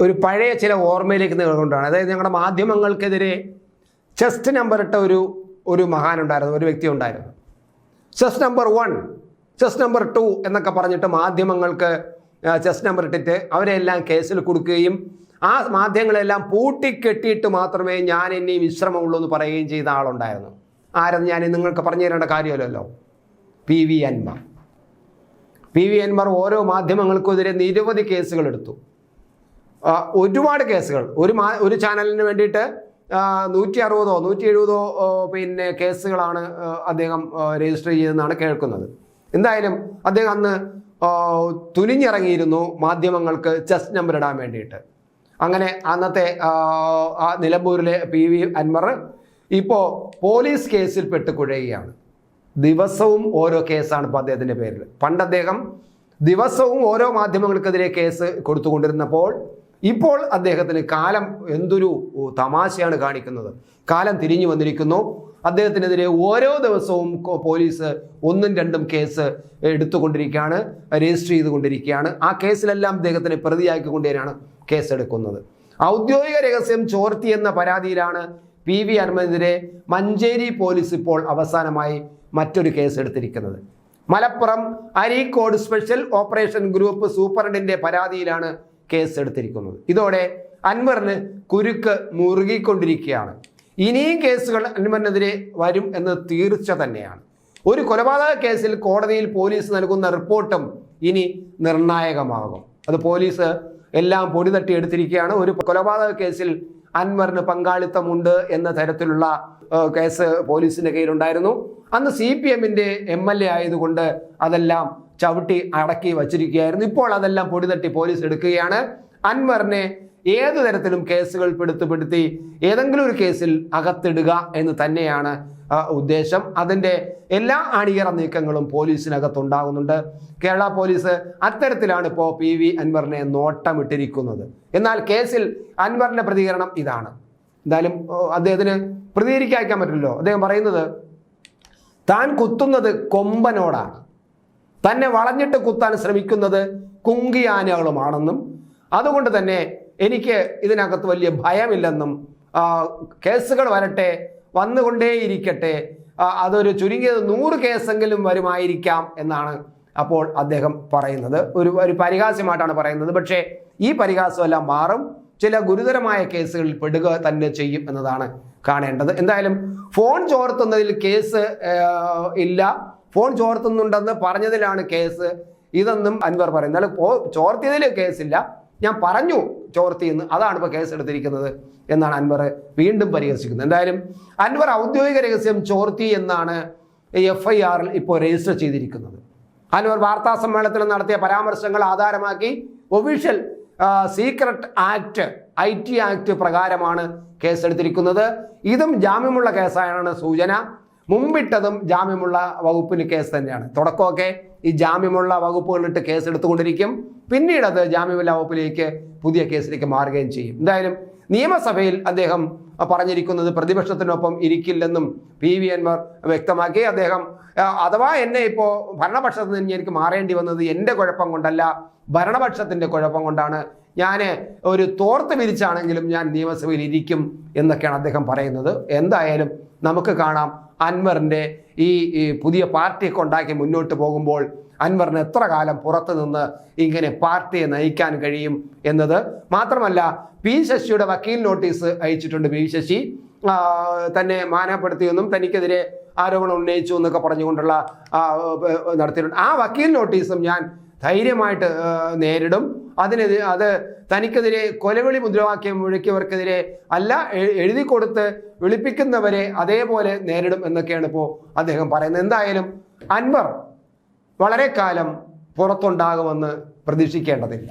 ഒരു പഴയ ചില ഓർമ്മയിലേക്ക് കൊണ്ടാണ് അതായത് ഞങ്ങളുടെ മാധ്യമങ്ങൾക്കെതിരെ ചെസ്റ്റ് നമ്പർ ഇട്ട ഒരു ഒരു മഹാനുണ്ടായിരുന്നു ഒരു വ്യക്തി ഉണ്ടായിരുന്നു. Chess number one chess number two എന്നൊക്കെ പറഞ്ഞിട്ട് മാധ്യമങ്ങൾക്ക് ചെസ് നമ്പർ ഇട്ടിട്ട് അവരെല്ലാം കേസിൽ കൊടുക്കുകയും ആ മാധ്യമങ്ങളെല്ലാം പൂട്ടിക്കെട്ടിയിട്ട് മാത്രമേ ഞാൻ ഇനി വിശ്രമമുള്ളൂ എന്ന് പറയുകയും ചെയ്ത ആളുണ്ടായിരുന്നു. ആരെന്ന് ഞാൻ നിങ്ങൾക്ക് പറഞ്ഞു തരേണ്ട കാര്യമല്ലല്ലോ. P V Anvar. P V Anvar ഓരോ മാധ്യമങ്ങൾക്കെതിരെ നിരവധി കേസുകൾ എടുത്തു ഒരുപാട് കേസുകൾ. ഒരു മാ ഒരു ചാനലിന് വേണ്ടിയിട്ട് നൂറ്റി അറുപതോ നൂറ്റി എഴുപതോ പിന്നെ കേസുകളാണ് അദ്ദേഹം രജിസ്റ്റർ ചെയ്തെന്നാണ് കേൾക്കുന്നത്. എന്തായാലും അദ്ദേഹം അന്ന് തുനിഞ്ഞിറങ്ങിയിരുന്നു മാധ്യമങ്ങൾക്ക് ചെസ് നമ്പർ ഇടാൻ വേണ്ടിയിട്ട്. അങ്ങനെ അന്നത്തെ ആ, നിലമ്പൂരിലെ പി വി അൻവർ ഇപ്പോൾ പോലീസ് കേസിൽ പെട്ട് കുഴയുകയാണ് ദിവസവും ഓരോ കേസാണ് ഇപ്പോൾ അദ്ദേഹത്തിന്റെ പേരിൽ പണ്ട് അദ്ദേഹം ദിവസവും ഓരോ മാധ്യമങ്ങൾക്കെതിരെ കേസ് കൊടുത്തുകൊണ്ടിരുന്നപ്പോൾ ഇപ്പോൾ അദ്ദേഹത്തിന് കാലം എന്തൊരു തമാശയാണ് കാണിക്കുന്നത്. കാലം തിരിഞ്ഞു വന്നിരിക്കുന്നു. അദ്ദേഹത്തിനെതിരെ ഓരോ ദിവസവും പോലീസ് ഒന്നും രണ്ടും കേസ് എടുത്തുകൊണ്ടിരിക്കുകയാണ് രജിസ്റ്റർ ചെയ്തുകൊണ്ടിരിക്കുകയാണ്. ആ കേസിലെല്ലാം അദ്ദേഹത്തിന് പ്രതിയാക്കിക്കൊണ്ടേനാണ് കേസെടുക്കുന്നത്. ഔദ്യോഗിക രഹസ്യം ചോർത്തി എന്ന പരാതിയിലാണ് പി വി അനുമതിനെതിരെ മഞ്ചേരി പോലീസ് ഇപ്പോൾ അവസാനമായി മറ്റൊരു കേസ് എടുത്തിരിക്കുന്നത് Malappuram Areekode special operation group സൂപ്രണ്ടിന്റെ പരാതിയിലാണ് കേസ് എടുത്തിരിക്കുന്നത് ഇതോടെ അൻവറിന് കുരുക്ക് മുറുകിക്കൊണ്ടിരിക്കുകയാണ്. ഇനിയും കേസുകൾ അൻവറിനെതിരെ വരും എന്ന് തീർച്ച തന്നെയാണ്. ഒരു കൊലപാതക കേസിൽ കോടതിയിൽ പോലീസ് നൽകുന്ന റിപ്പോർട്ടും ഇനി നിർണായകമാകും. അത് പോലീസ് എല്ലാം പൊടി തട്ടി എടുത്തിരിക്കുകയാണ്. ഒരു കൊലപാതക കേസിൽ അൻവറിന് പങ്കാളിത്തമുണ്ട് എന്ന തരത്തിലുള്ള കേസ് പോലീസിന്റെ കയ്യിലുണ്ടായിരുന്നു. അന്ന് സി പി എമ്മിന്റെ എം എൽ എ ആയതുകൊണ്ട് അതെല്ലാം ചവിട്ടി അടക്കി വച്ചിരിക്കുകയായിരുന്നു. ഇപ്പോൾ അതെല്ലാം പൊടിതട്ടി പോലീസ് എടുക്കുകയാണ്. അൻവറിനെ ഏതു തരത്തിലും കേസുകൾ പെടുത്തുപെടുത്തി ഏതെങ്കിലും ഒരു കേസിൽ അകത്തിടുക എന്ന് തന്നെയാണ് ഉദ്ദേശം. അതിന്റെ എല്ലാ അണിയറ നീക്കങ്ങളും പോലീസിനകത്തുണ്ടാകുന്നുണ്ട്. കേരള പോലീസ് അത്തരത്തിലാണ് ഇപ്പോൾ പി വി അൻവറിനെ നോട്ടമിട്ടിരിക്കുന്നത്. എന്നാൽ കേസിൽ അൻവറിന്റെ പ്രതികരണം ഇതാണ്. എന്തായാലും അദ്ദേഹത്തിന് പ്രതികരിക്കാൻ പറ്റില്ലല്ലോ. അദ്ദേഹം പറയുന്നത് താൻ കുത്തുന്നത് കൊമ്പനോടാണ്. തന്നെ വളഞ്ഞിട്ട് കുത്താൻ ശ്രമിക്കുന്നത് കുങ്കിയാനകളുമാണെന്നും അതുകൊണ്ട് തന്നെ എനിക്ക് ഇതിനകത്ത് വലിയ ഭയമില്ലെന്നും കേസുകൾ വരട്ടെ വന്നുകൊണ്ടേയിരിക്കട്ടെ അതൊരു ചുരുങ്ങിയത് നൂറ് കേസെങ്കിലും വരുമായിരിക്കാം എന്നാണ് അപ്പോൾ അദ്ദേഹം പറയുന്നത്. ഒരു ഒരു പരിഹാസ്യമായിട്ടാണ് പറയുന്നത്. പക്ഷേ ഈ പരിഹാസമെല്ലാം മാറും. ചില ഗുരുതരമായ കേസുകളിൽ പെടുക തന്നെ ചെയ്യും എന്നതാണ് കാണേണ്ടത്. എന്തായാലും ഫോൺ ചോർത്തുന്നതിൽ കേസ് ഇല്ല. ഫോൺ ചോർത്തുന്നുണ്ടെന്ന് പറഞ്ഞതിലാണ് കേസ്. ഇതെന്നും അൻവർ പറയുന്നത്. അല്ല ചോർത്തിയതിൽ കേസില്ല. ഞാൻ പറഞ്ഞു ചോർത്തിയെന്ന്. അതാണ് ഇപ്പോൾ കേസ് എടുത്തിരിക്കുന്നത് എന്നാണ് അൻവർ വീണ്ടും പരിഹസിക്കുന്നത്. എന്തായാലും അൻവർ ഔദ്യോഗിക രഹസ്യം ചോർത്തി എന്നാണ് എഫ് ഐ ആറിൽ ഇപ്പോൾ രജിസ്റ്റർ ചെയ്തിരിക്കുന്നത്. അൻവർ വാർത്താ സമ്മേളനത്തിൽ നടത്തിയ പരാമർശങ്ങൾ ആധാരമാക്കി official secret act I T act പ്രകാരമാണ് കേസെടുത്തിരിക്കുന്നത്. ഇതും ജാമ്യമുള്ള കേസായാണ് സൂചന. മുമ്പിട്ടതും ജാമ്യമുള്ള വകുപ്പിന് കേസ് തന്നെയാണ്. തുടക്കമൊക്കെ ഈ ജാമ്യമുള്ള വകുപ്പുകളിട്ട് കേസ് എടുത്തുകൊണ്ടിരിക്കും. പിന്നീട് അത് ജാമ്യമില്ലാ വകുപ്പിലേക്ക് പുതിയ കേസിലേക്ക് മാറുകയും ചെയ്യും. എന്തായാലും നിയമസഭയിൽ അദ്ദേഹം പറഞ്ഞിരിക്കുന്നത് പ്രതിപക്ഷത്തിനൊപ്പം ഇരിക്കില്ലെന്നും പി വി എൻമാർ വ്യക്തമാക്കി. അദ്ദേഹം അഥവാ എന്നെ ഇപ്പോൾ ഭരണപക്ഷത്ത് നിന്ന് എനിക്ക് മാറേണ്ടി വന്നത് എന്റെ കുഴപ്പം കൊണ്ടല്ല ഭരണപക്ഷത്തിന്റെ കുഴപ്പം കൊണ്ടാണ് ഞാൻ ഒരു തോർത്ത് വിരിച്ചാണെങ്കിലും ഞാൻ നിയമസഭയിൽ ഇരിക്കും എന്നൊക്കെയാണ് അദ്ദേഹം പറയുന്നത്. എന്തായാലും നമുക്ക് കാണാം അൻവറിന്റെ ഈ പുതിയ പാർട്ടിയൊക്കെ ഉണ്ടാക്കി മുന്നോട്ട് പോകുമ്പോൾ അൻവറിന് എത്ര കാലം പുറത്തു നിന്ന് ഇങ്ങനെ പാർട്ടിയെ നയിക്കാൻ കഴിയും എന്നത്? മാത്രമല്ല പി ശശിയുടെ വക്കീൽ നോട്ടീസ് അയച്ചിട്ടുണ്ട് പി ശശി. തന്നെ മാനപ്പെടുത്തിയെന്നും തനിക്കെതിരെ ആരോപണം ഉന്നയിച്ചു എന്നൊക്കെ പറഞ്ഞുകൊണ്ടുള്ള നടത്തിയിട്ടുണ്ട്. ആ വക്കീൽ നോട്ടീസും ഞാൻ ധൈര്യമായിട്ട് നേരിടും. അതിനെതിരെ അത് തനിക്കെതിരെ കൊലവിളി മുദ്രാവാക്യം മുഴക്കിയവർക്കെതിരെ അല്ല എഴുതി കൊടുത്ത് വിളിപ്പിക്കുന്നവരെ അതേപോലെ നേരിടും എന്നൊക്കെയാണ് ഇപ്പോൾ അദ്ദേഹം പറയുന്നത്. എന്തായാലും അൻവർ വളരെ കാലം പുറത്തുണ്ടാകുമെന്ന് പ്രതീക്ഷിക്കേണ്ടതില്ല.